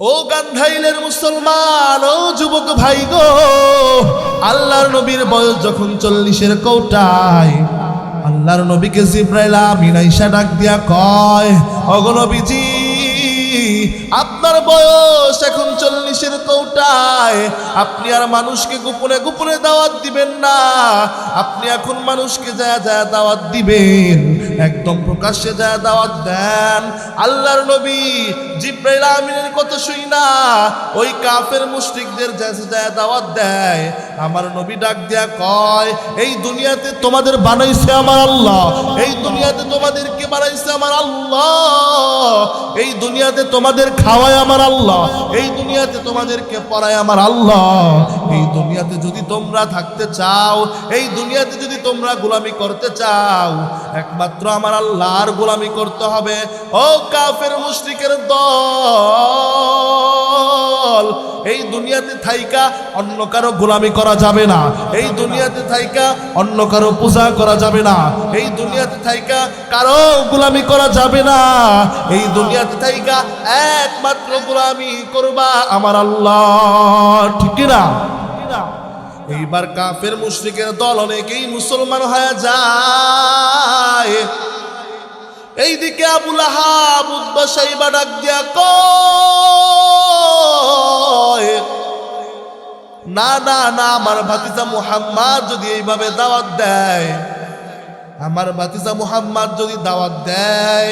ও গান্ধাইলের মুসলমান, ও যুবক ভাই গো, আল্লাহর নবীর বয়স যখন চল্লিশের কৌটায়, আল্লাহর নবীকে জিব্রাইল মিনাইশা ডাক দিয়া কয় অগনবীজি আপনার বয়স এখন চল্লিশের কৌটায়। আপনি আর মানুষকে গোপনে গোপনে দাওয়াত দিবেন না। আপনি এখন মানুষকে যায় যায় দাওয়াত দিবেন। একদম প্রকাশ্যে যায় দাওয়াত দেন। আল্লাহর নবী জিব্রাইল আমিনের কথা শুই না। ওই কাফের মুশরিকদের যায় যায় দাওয়াত দেয়। আমার নবী ডাক দিয়া কয়, এই দুনিয়াতে তোমাদের বানাইছে আমার আল্লাহ। এই দুনিয়াতে তোমাদেরকে বানাইছে আমার আল্লাহ। এই দুনিয়াতে তোমাদের খাওয়ায় আমার আল্লাহ। এই দুনিয়াতে তোমাদেরকে পড়ায় আমার আল্লাহ। এই দুনিয়াতে যদি তোমরা থাকতে চাও, এই দুনিয়াতে যদি তোমরা গোলামি করতে চাও, একমাত্র আমার আল্লাহর গোলামি করতে হবে। ও কাফের, মুশরিকের দল, এই দুনিয়াতে থাইকা অন্য কারও গোলামি করা যাবে না। এই দুনিয়াতে থাইকা অন্য কারও পূজা করা যাবে না। এই দুনিয়াতে থাইকা কারও গোলামি করা যাবে না। এই দুনিয়াতে থাইকা একমাত্র গোলামি করবা আমার আল্লাহ, ঠিক না? এইবার কাফের মুশরিকের দল অনেকেই মুসলমান হয়ে যায়। এইদিকে আবুল আহাব ডাক দিয়া কয়, না না না, আমার ভাতিজা মুহাম্মদ যদি এইভাবে দাওয়াত দেয়, আমার ভাতিজা মুহাম্মদ যদি দাওয়াত দেয়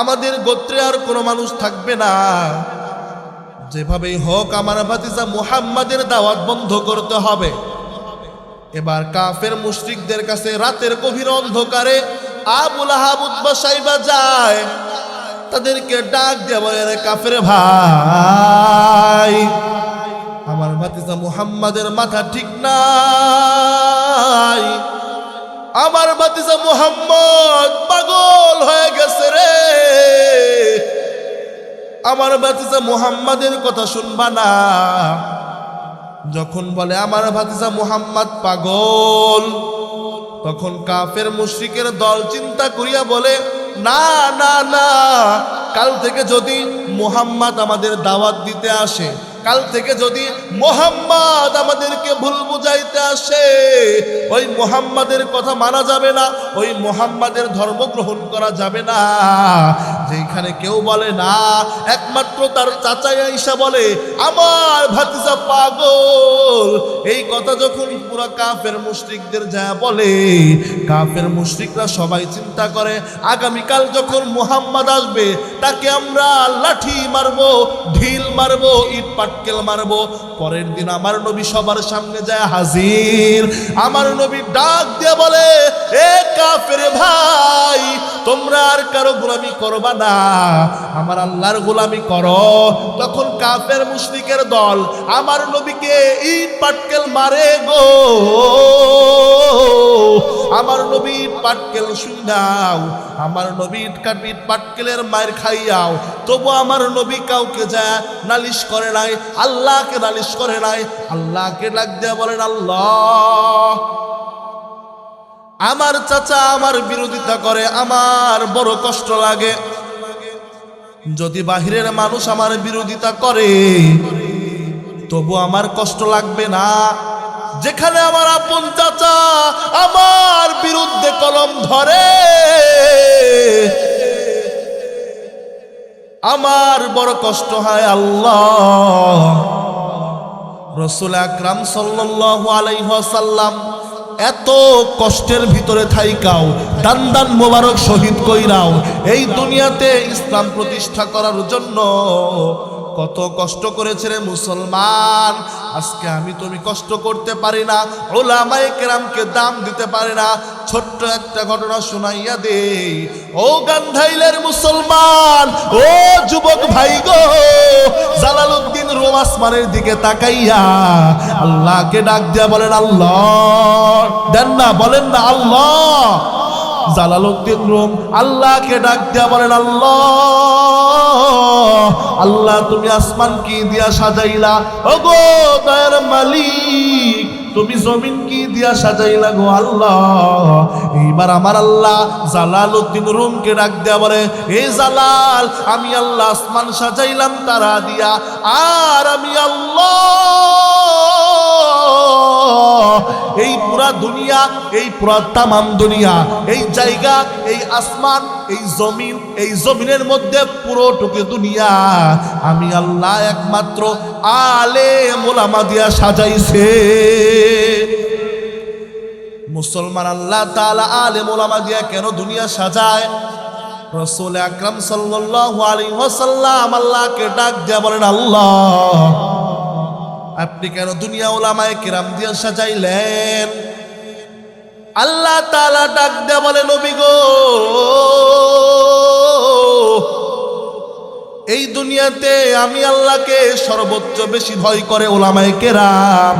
আমাদের গোত্রে আর কোনো মানুষ থাকবে না। যেভাবেই হোক, আমার ভাতিজা মুহাম্মাদের দাওয়াত বন্ধ করতে হবে। এবার কাফের মুশরিকদের কাছে রাতের গভীর অন্ধকারে আবুল আহাবুদ বসাইবা যায়। তাদেরকে ডাক বলে কাফের ভাই, আমার ভাতিজা মুহাম্মাদের মাথা ঠিক নাই। আমার ভাতিজা মুহাম্মদ পাগল হয়ে গেছে রে। আমার ভাতিজা মুহাম্মাদের কথা শুনবা না। যখন বলে আমার ভাতিজা মুহাম্মদ পাগল, তখন কাফের মুশরিকের দল চিন্তা করিয়া বলে, না না না, কাল থেকে যদি মুহাম্মদ আমাদের দাওয়াত দিতে আসে কাল থেকে যদি মোহাম্মদ আমাদেরকে ভুল বুঝাইতে আসে, ওই মোহাম্মদের কথা মানা যাবে না, ওই মোহাম্মদের ধর্ম গ্রহণ করা যাবে না। যেখানে কেউ বলে না, একমাত্র তার চাচাই আইসা বলে, আমার ভাতিজা পাগল। এই কথা যখন পুরো কাফের মুশরিকদের যা বলে, কাফের মুশরিকরা সবাই চিন্তা করে, আগামীকাল যখন মোহাম্মদ আসবে, তাকে আমরা লাঠি মারবো, ঢিল মারবো, ইট পাটকেল মারবো। পরের দিন আমার নবী সবার সামনে যায় হাজির। আমার নবী ডাক দিয়ে বলে, এ কাফের ভাই, তোমরা আর কারও গোলামি করবা না, আমার আল্লাহর গোলামি করো। তখন কাফের মুশরিকের দল আমার নবীকে ইট পাটকেল মারে গো। আমার নবী পাটকেল শুনাও আমার নবী ইট কাট ইট পাটকেলের মায়ের খাইয়াও। তবু আমার নবী কাউকে যা নালিশ করে নাই, আল্লাহকে নালিশ করে নাই, আল্লাহকে ডাক দিয়ে বলেন, আল্লাহ। আমার চাচা আমার বিরোধিতা করে, আমার বড় কষ্ট লাগে। যদি বাহিরের মানুষ আমার বিরোধিতা করে, তবু আমার কষ্ট লাগবে না। যেখানে আমার আপন চাচা আমার বিরুদ্ধে কলম ধরে, আমার বড় কষ্ট হয় আল্লাহ। রসুল আকরাম সাল্লাল্লাহু আলাইহি ওয়াসাল্লাম এত কষ্টের ভিতরে থাইকাও, দান দান মোবারক শহীদ কইরাও, এই দুনিয়াতে ইসলাম প্রতিষ্ঠা করার জন্য কত কষ্ট করেছে রে মুসলমান। আজকে আমি তুমি কষ্ট করতে পারি না, ওলামায়ে কেরামকে দাম দিতে পারি না। ছোট্ট একটা ঘটনা শোনাইয়া দে ও গান্ধাইলের মুসলমান, ও যুবক ভাই গো, জালালউদ্দিন রোম আসমানের দিকে তাকাইয়া আল্লাহকে ডাক দিয়া বলেন, আল্লাহ। দেন না, বলেন না, আল্লাহ। জালালউদ্দিন রোম আল্লাহকে ডাক দিয়া বলেন, আল্লাহ। আল্লাহ, তুমি আসমান কি দিয়া সাজাইলা? ওগো, দয়ার মালিক, তুমি জমিন কি দিয়া সাজাইলা গো আল্লাহ? এইবার আমার আল্লাহ জালাল উদ্দিন রুমকে ডাক দেয়া বলে, এ জালাল, আমি আল্লাহ আসমান সাজাইলাম তারা দিয়া, আর আমি আল্লাহ, এই পুরা দুনিয়া, এই পুরা তামাম দুনিয়া। এই জায়গা, এই আসমান, এই জমিন, এই জমিনের মধ্যে পুরোটুকু দুনিয়া। আমি আল্লাহ একমাত্র আলে মোলামা দিয়া সাজাইছে। মুসলমান আল্লাহ তাআলা আলে মোলামা দিয়া কেন দুনিয়া সাজায়? রসুল আকরাম সাল্লাল্লাহু আলাইহি ওয়াসাল্লাম আল্লাহকে ডাক দিয়া বলেন, আল্লাহ, আপনি কেন দুনিয়া ওলামায়ে কিরাম দিয়া সাজাইলেন? আল্লাহ তাআলা ডাক দিয়া বলে, নবী গো, এই দুনিয়াতে আমি আল্লাহকে সর্বোচ্চ বেশি ভয় করে ওলামায়ে কেরাম।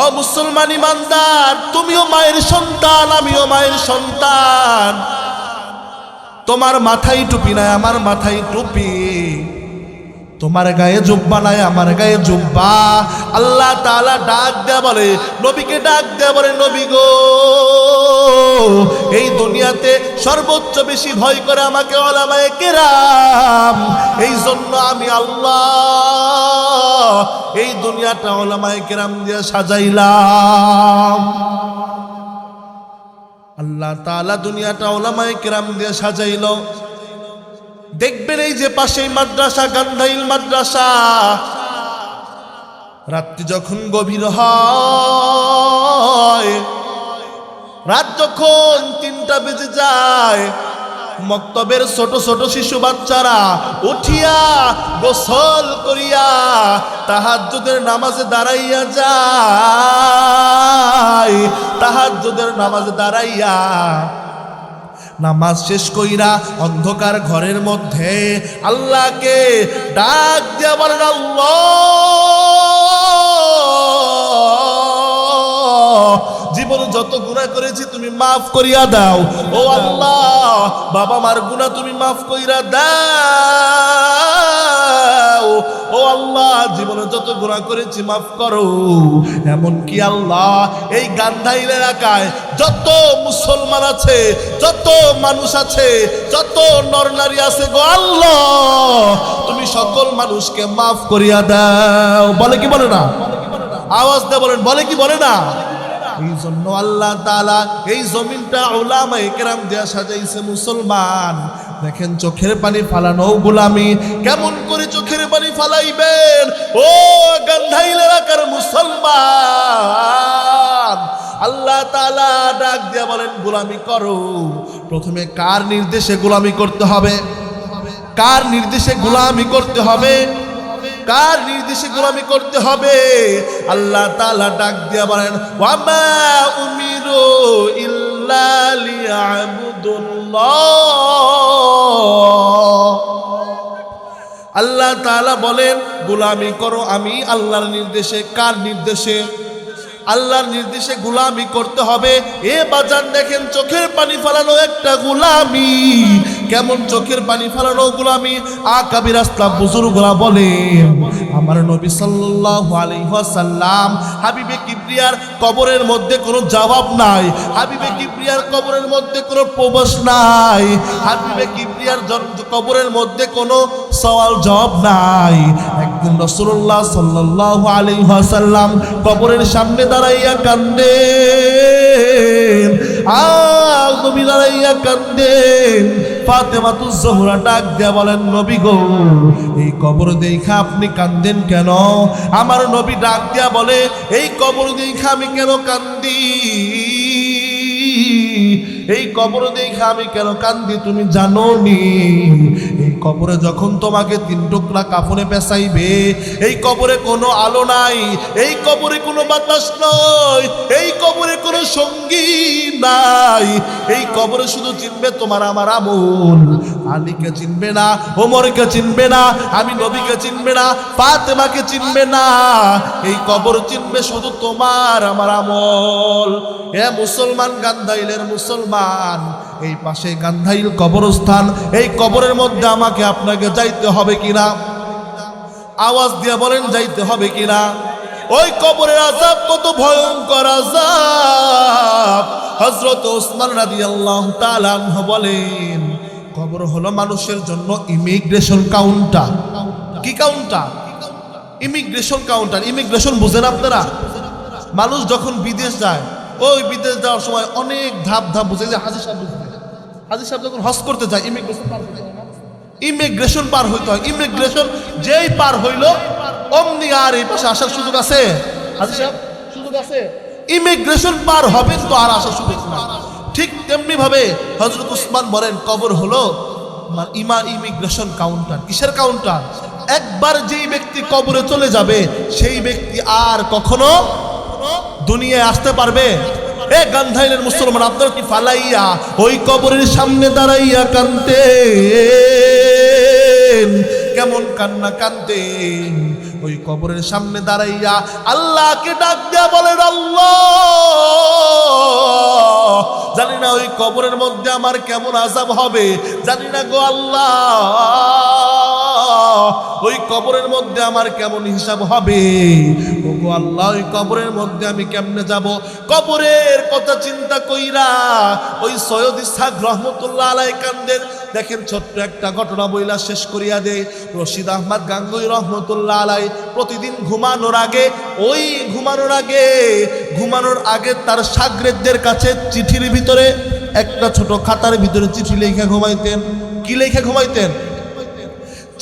ও মুসলমান ইমানদার, তুমিও মায়ের সন্তান, আমিও মায়ের সন্তান। তোমার মাথায় টুপি নাই, আমার মাথায় টুপি। তোমার গায়ে জুব্বা নাই, আমার গায়ে জুব্বা। আল্লাহ তালা ডাক দেয়া বলে, নবীকে ডাক দেয়া বলে, নবী গো, এই দুনিয়াতে সর্বোচ্চ বেশি ভয় করে আমাকে ওলামায়ে কেরাম। এই জন্য আমি আল্লাহ এই দুনিয়াটা ওলামায়ে কেরাম দিয়ে সাজাইলাম। আল্লাহ তালা দুনিয়াটা ওলামায়ে কেরাম দিয়ে সাজাইল। দেখবেন এই যে পাশেই মাদ্রাসা, গান্ধাইল মাদ্রাসা। রাত্রি যখন গভীর হয়, রাত যখন তিনটা বেজে যায়, মক্তবের ছোট ছোট শিশু বাচ্চারা উঠিয়া গোসল করিয়া তাহাজ্জুদের নামাজে দাঁড়াইয়া যায়, তাহাজ্জুদের নামাজে দাঁড়াইয়া নামাজ শেষ কইরা অন্ধকার ঘরের মধ্যে আল্লাহকে ডাক দিয়া জীবন জীবনে যত গুণা করেছি তুমি মাফ করিয়া দাও। ও আল্লাহ, বাবা মার গুণা তুমি মাফ কইরা দাও। ও আল্লাহ, জীবনে যত গুনাহ করেছি মাফ করো। এমন কি আল্লাহ, এই গান্ধাইল এলাকায় যত মুসলমান আছে, যত মানুষ আছে, যত নরনারী আছে গো আল্লাহ, তুমি সকল মানুষকে মাফ করিয়া দাও। বলে কি বলে না? আওয়াজ দে বলেন, বলে কি বলে না? এই জন্য আল্লাহ তাআলা এই জমিনটা ওলামা একরাম দেয়া সাজাইছে মুসলমান। দেখেন, চোখের পানি ফালানো গোলামি। কেমন করে চোখের পানি ফালাইবেন? ও গান্ধাইল এলাকার মুসলমান। আল্লাহ তালা ডাক দিয়া বলেন, গোলামি করো। প্রথমে কার নির্দেশে গোলামি করতে হবে? কার নির্দেশে গোলামি করতে হবে? কার নির্দেশে গোলামি করতে হবে? আল্লাহ তালা ডাক দিয়া বলেন ওয়ামা উমিরু ইল্লা আল্লাহ তাআলা বলেন, গোলামি করো আমি আল্লাহর নির্দেশে। কার নির্দেশে? আল্লাহর নির্দেশে গুলামি করতে হবে। এ বাজার দেখেন, চোখের পানি ফেলানো একটা গুলামি। কেমন চোখের পানি ফেলানো গুলামি? আকাবির আসলাম বুজুর্গরা বলেন আমার নবী সাল্লাল্লাহু আলাইহি ওয়াসাল্লাম হাবিবে কিবরিয়ার কবরের মধ্যে কোনো জবাব নাই। হাবিবে কিবরিয়ার কবরের মধ্যে কোনো প্রবেশ নাই। হাবিবে কিবরিয়ার কবরের মধ্যে কোনো সওয়াল জবাব নাই। একদিন রাসূলুল্লাহ সাল্লাল্লাহু আলাইহি ওয়াসাল্লাম কবরের সামনে দাঁড়াইয়া কান্দে আর নবী দাঁড়াইয়া কান্দেন। ফাতেমাতু জোহরা ডাক দিয়া বলেন, নবী গো, এই কবর দেখা আপনি কান্দেন কেন? আমার নবী ডাক দিয়া বলে, এই কবর দেখা আমি কেন কান্দি? এই কবর দেখা আমি কেন কান্দি, তুমি জানো নি কবরে যখন তোমাকে তিন টুকরা কাফনে পেঁচাইবে, এই কবরে কোনো আলো নাই, এই কবরে কোনো বাতাস নয়, এই কবরে কোনো সঙ্গী নাই। এই কবরে শুধু চিনবে তোমার আমার আমল। আলীকে চিনবে না, ওমরকে চিনবে না, আমি নবীকে চিনবে না, ফাতেমাকে চিনবে না। এই কবর চিনবে শুধু তোমার আমার আমল। এ মুসলমান গান্ধাইলের মুসলমান এই পাশে গান্ধাইল কবরস্থান, এই কবরের মধ্যে আমাকে আপনাকে যাইতে হবে কিনা? আওয়াজ দিয়ে বলেন, যাইতে হবে কিনা? ওই কবরের আজাব কত ভয়ঙ্কর আজাব হজরত ওসমান রাজি আল্লাহ বলেন, কবর হলো মানুষের জন্য ইমিগ্রেশন কাউন্টার। কি কাউন্টার? Immigration counter. ইমিগ্রেশন বুঝেন আপনারা? মানুষ যখন বিদেশ যায়, ওই বিদেশ যাওয়ার সময় অনেক ধাপ ধাপ বুঝে যে হাজির সাহেব। হাজির সাহেব যখন হজ করতে যায় ইমিগ্রেশন পার ইমিগ্রেশন পার হইতে হয়। ইমিগ্রেশন যেই পার হইল, অমনি আর এই পাশে আসার সুযোগ আছে। হাজির সাহেব, সুযোগ আছে? ইমিগ্রেশন পার হবে তো আর আসার সুযোগ না ঠিক তেমনি ভাবে হজরত উসমান বলেন, কবর হলো ইমা ইমিগ্রেশন কাউন্টার কিসের কাউন্টার একবার যেই ব্যক্তি কবরে চলে যাবে, সেই ব্যক্তি আর কখনো দুনিয়ায় আসতে পারবে? এ গান্ধাইলের মুসলমান, আপনার কি ফালাইয়া ওই কবরের সামনে দাঁড়াইয়া কানতে কেমন কান্না কানতেন ওই কবরের সামনে দাঁড়াইয়া আল্লাহকে ডাক দেয়া বলেন, আল্লাহ, জানি না ওই কবরের মধ্যে আমার কেমন আজাব হবে। জানি না গো আল্লাহ, ওই কবরের মধ্যে আমার কেমন হিসাব হবে। ও আল্লাহ ওই কবরের মধ্যে আমি কেমনে যাব? কবরের কথা চিন্তা কইরা ওই সৈয়দ ইসহাক রহমতুল্লাহ আলাই কান্দের দেখেন ছোট্ট একটা ঘটনা বইলা শেষ করিয়া দে রশিদ আহমদ গাঙ্গুই রহমতুল্লাহ আলাই প্রতিদিন ঘুমানোর আগে, ওই ঘুমানোর আগে ঘুমানোর আগে তার সাগরেদদের কাছে চিঠির ভিতরে একটা ছোট খাতার ভিতরে চিঠি লেখা ঘুমাইতেন। কি লেখা ঘুমাইতেন?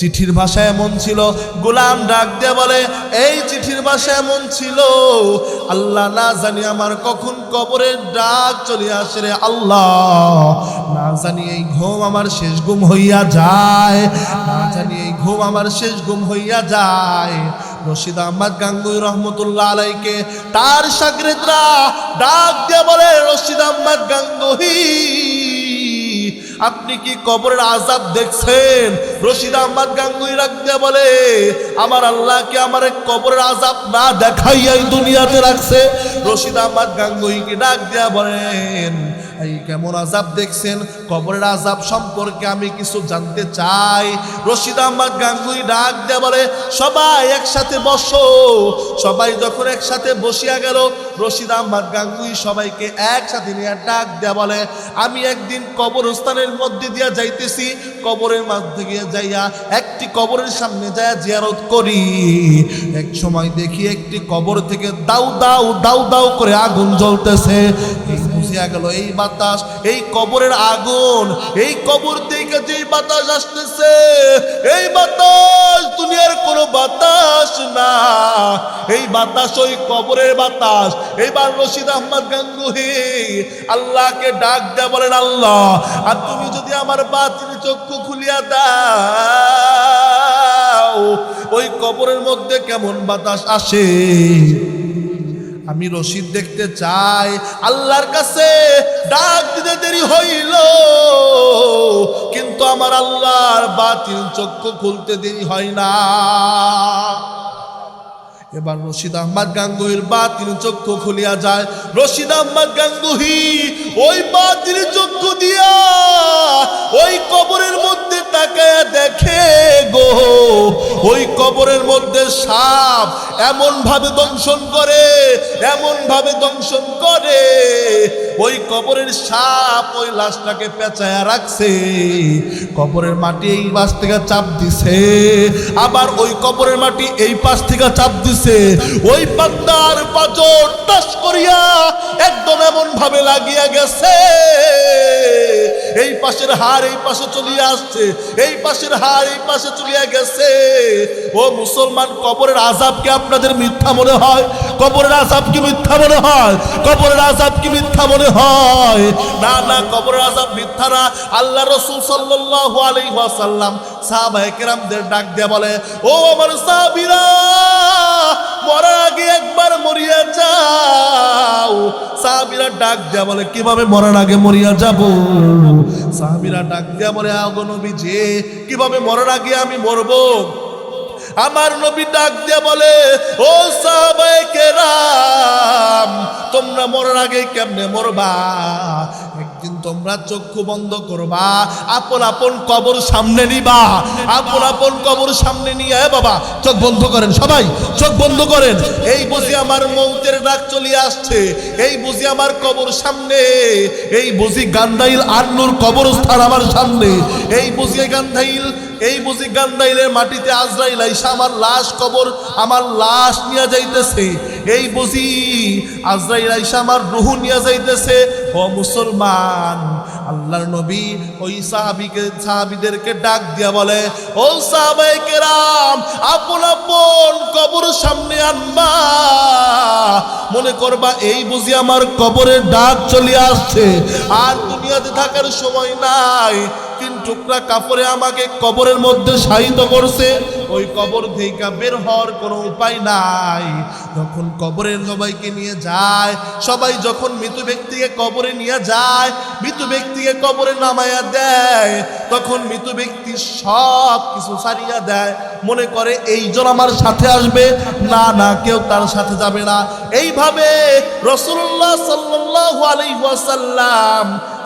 চিঠির ভাষা এমন ছিল, গোলাম ডাক দিয়ে বলে, এই চিঠির ভাষা এমন ছিল, আল্লাহ না জানি আমার কখন কবরের ডাক চলে আসে রে আল্লাহ। না জানি এই ঘুম আমার শেষ ঘুম হইয়া যায়, না জানি এই ঘুম আমার শেষ ঘুম হইয়া যায়। রশিদ আহমদ গাঙ্গুই রহমতুল্লাহ আলাইকে তার সাগরেদরা ডাক দিয়ে বলে, রশিদ আহমদ গাঙ্গুহি আপনি কি কবরের আজাব দেখছেন? রশিদ আহমদ গাঙ্গুই রাখতে বলে, আমার আল্লাহকে আমার কবরের আজাব না দেখাইয়াই দুনিয়াতে রাখছে। রশিদ আহমদ গাঙ্গুইকে ডাক দেয়া বলেন এই কেমন আজাব দেখছেন? কবরের আজাব সম্পর্কে আমি কিছু জানতে চাই। রশিদ আহমদ গাঙ্গুই ডাক দেয়া বলে, সবাই একসাথে বসো। সবাই যখন একসাথে বসিয়া গেল, রশিদ আহমদ গাঙ্গুই সবাইকে একসাথে নিয়ে ডাক দেয়া বলে, আমি একদিন কবরস্থানের মধ্যে দিয়া যাইতেছি। কবরের মধ্যে গিয়ে যাইয়া একটি কবরের সামনে যাইয়া জিয়ারত করি। এক সময় দেখি একটি কবর থেকে দাউ দাউ দাউ দাউ করে আগুন জ্বলতেছে। বুঝিয়া গেল। এই বাতাস, এই কবরের আগুন, এই কবর থেকে যেই বাতাস আসতেছে, এই বাতাস দুনিয়ার কোনো বাতাস না। এই বাতাস ওই কবরের বাতাস। এইবার রশিদ আহমদ গাঙ্গুহি আল্লাহকে ডাক দেয়া বলেন, আল্লাহ, আর তুমি যদি আমার বাতিল চক্ষু খুলিয়া দাও, ওই কবরের মধ্যে কেমন বাতাস আসে? আমি রশিদ দেখতে চাই। আল্লাহর কাছে ডাক দিতে দেরি হইল। কিন্তু আমার আল্লাহর বাতিল চক্ষু খুলতে দেরি হয় না। এবার রশিদ আহমদ গাঙ্গুহির বাতিল চক্ষু খুলিয়া যায়। রশিদ আহমদ গাঙ্গুহি, ওই বাতিল চক্ষু দিয়া ওই কবরের মধ্যে দেখে গো। ওই কবরের মধ্যে সাপ এমন ভাবে দংশন করে এমন ভাবে দংশন করে। ওই কবরের সাপ ওই লাশটাকে পেঁচায়া রাখছে। কবরের মাটি এই পাশ থেকে চাপ দিছে। আবার ওই কবরের মাটি এই পাশ থেকে চাপ দিছে। ওই পান্দার পাচর টাস করিয়া একদম এমন ভাবে লাগিয়া গেছে। এই পাশের হার এই পাশে চলিয়া আসছে, এই পাশের হার এই পাশে চলিয়া গেছে। ও মুসলমান, কবরের আজাব কি আপনাদের মিথ্যা মনে হয়? কবরের আজাব কি মিথ্যা মনে হয়? কবরের আজাব কি মিথ্যা মনে হয়? না না, কবরের আজাব মিথ্যা না। আল্লাহ রসুল সাল্লাল্লাহু আলাইহি সাহাবায়ে ডাক দিয়ে বলে, ও আমার সাহাবীরা, মরার আগে একবার মরিয়া যাও। সাহাবীরা ডাক দেয়া বলে, কীভাবে মরার আগে মরিয়া যাব? সাহাবীরা ডাক দেয়া বলে আগো নবী যে কীভাবে মরার আগে আমি মরবো? আমার নবী ডাক দিয়ে বলে, ও সাহাবায়ে কেরাম, তোমরা মরার আগে কেমনে মরবা? একদিন তোমরা চক্ষু বন্ধ করবা। আপন আপন কবর সামনে নিবা। আপন আপন কবর সামনে নিয়ে বাবা, চোখ বন্ধ করেন সবাই, চোখ বন্ধ করেন। এই বুঝি আমার মৌতের ডাক চলিয়ে আসছে। এই বুঝি আমার কবর সামনে। এই বুঝি গান্দাইল আন্নুর কবরস্থান আমার সামনে। এই বুঝি গান্ধাইল এই বুঝি গান্দাইলের মাটিতে আজরাইল আইসা আমার লাশ কবর, আমার লাশ নিয়ে যাইতেছে। এই বুঝি আজরাইল আইসা আমার রুহু নিয়ে যাইতেছে। ও মুসলমান, আল্লাহর নবী ওই সাহাবিকে, সাহাবিদেরকে ডাক দিয়া বলে, ও সাহাবায়ে কেরাম, আপন আপন কবর সামনে আনবা। মনে করবা এই বুঝি আমার কবরের ডাক চলে আসছে। আর দুনিয়াতে থাকার সময় নাই। তিন টুকরা কাপড়ে আমাকে কবরের মধ্যে শায়িত করছে। ওই কবর থেকে বের হওয়ার কোনো উপায় নাই। যখন কবরের সবাইকে নিয়ে যায়, সবাই যখন মৃত ব্যক্তিকে কবরে নিয়ে যায়, মৃত ব্যক্তিকে কবরে নামাইয়া দেয়, তখন মৃত ব্যক্তি সব কিছু সারিয়া দেয়। মনে করে এইজন আমার সাথে আসবে? না না, কেউ তার সাথে যাবে না। এইভাবে রসুল্লাহ সাল্লাল্লাহু আলাইহি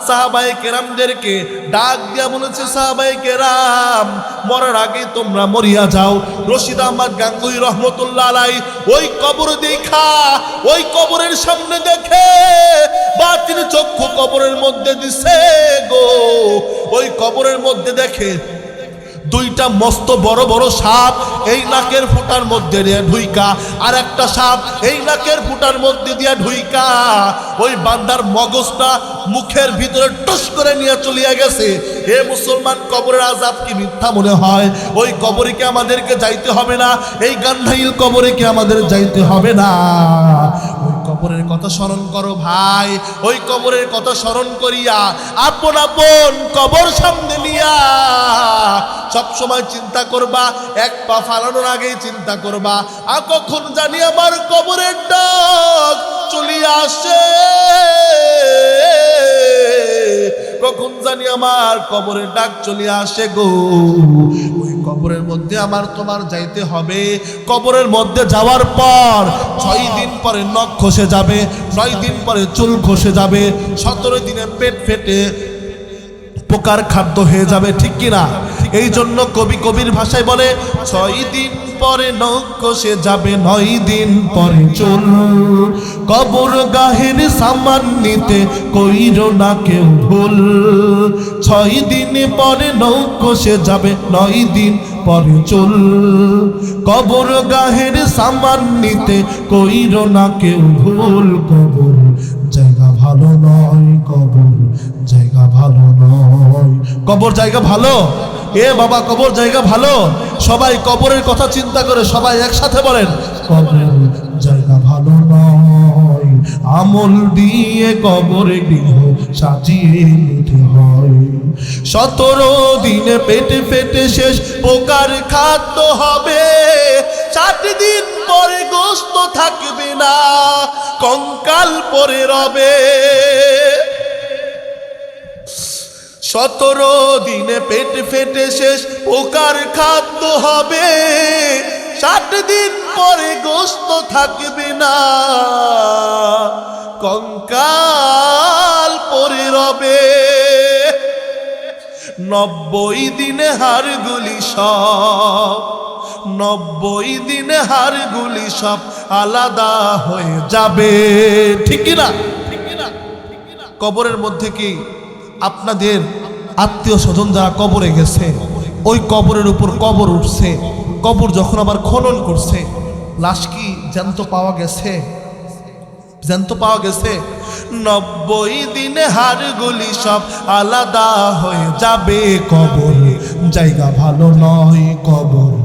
সাহাবায়ে কেরামদেরকে ডাক দিয়া বলেছে সাহাবাই কেরাম, মরার আগে তোমরা মরিয়া যাও। রশিদ আহমদ গাঙ্গুই রহমতুল্লাহ আলাই ওই কবর দেখা, ওই কবরের সামনে দেখে, বাতিল চক্ষু কবরের মধ্যে দিছে গো। ওই কবরের মধ্যে দেখে দুইটা মস্ত বড় বড় সাপ এই নাকের ফুটার মধ্যে দিয়ে ঢুইকা, আর একটা সাপ এই নাকের ফুটার মধ্যে দিয়ে ঢুইকা। ওই বান্দার মগজটা মুখের ভিতরে টস করে নিয়ে চলিয়া গেছে। এ মুসলমান, কবরের আজাব কি মিথ্যা মনে হয়? ওই কবরে কি আমাদেরকে যাইতে হবে না? এই গান্ধাইল কবরে কি আমাদের যাইতে হবে না? কবরের কথা স্মরণ করো ভাই। ওই কবরের কথা স্মরণ করিয়া আপন আপন কবর সামনে নিয়া সব সময় চিন্তা করবা, এক পা ফালানোর আগেই চিন্তা করবা, আর কখন জানি আমার কবরের ডাক চলিয়া আসে। কখন জানি আমার কবরের ডাক চলে আসে গো। কবরের মধ্যে আমার তোমার যাইতে হবে। কবরের মধ্যে যাওয়ার পর ছয় দিন পরে নখ খসে যাবে, নয় দিন পরে চুল খসে যাবে, সতেরো দিনে পেট ফেটে পোকার খাদ্য হয়ে যাবে, ঠিক কিনা? এই জন্য কবি কবির ভাষায় বলে, ছয় দিন পরে নৌকোষে যাবে নয় দিন পরে চল। কবর গাহের সামান নিতে কইর না কেউ ভুল। ছয় দিন পরে নৌকোষে যাবে নয় দিন পরে চল। কবর গাহের সামান নিতে কইর না কেউ ভুল। কবর জায়গা ভালো নয়, কবর জায়গা ভালো নয়। কবর জায়গা ভালো? এ বাবা, কবর জায়গা ভালো? সবাই কবরের কথা চিন্তা করে সবাই একসাথে বলেন জায়গা ভালো নয়। আমল দিয়ে কবরে গৃহ সাজিয়ে নিতে হয়। সতেরো দিনে পেটে পেটে শেষ পোকার খাদ্য হবে। ষাট দিন পরে গোস্ত থাকবে না কঙ্কাল পরে রবে। সতেরো দিনে পেট ফেটে শেষ, পোকার খাদ্য হবে। ষাট দিন পরে গোস্ত থাকবে না। কঙ্কাল পরে রবে। নব্বই দিনে হারগুলি সব, নব্বই দিনে হারগুলি সব আলাদা হয়ে যাবে। ঠিক না কবরের মধ্যে কি আপনাদের আত্মীয় স্বজন যারা কবরে গেছে, ওই কবরের উপর কবর উঠছে, কবর যখন আবার খনন করছে লাশ কি জ্যান্ত পাওয়া গেছে, জ্যান্ত পাওয়া গেছে, নব্বই দিনে হাড়গুলি সব আলাদা হয়ে যাবে কবর। জায়গা ভালো নয় কবর।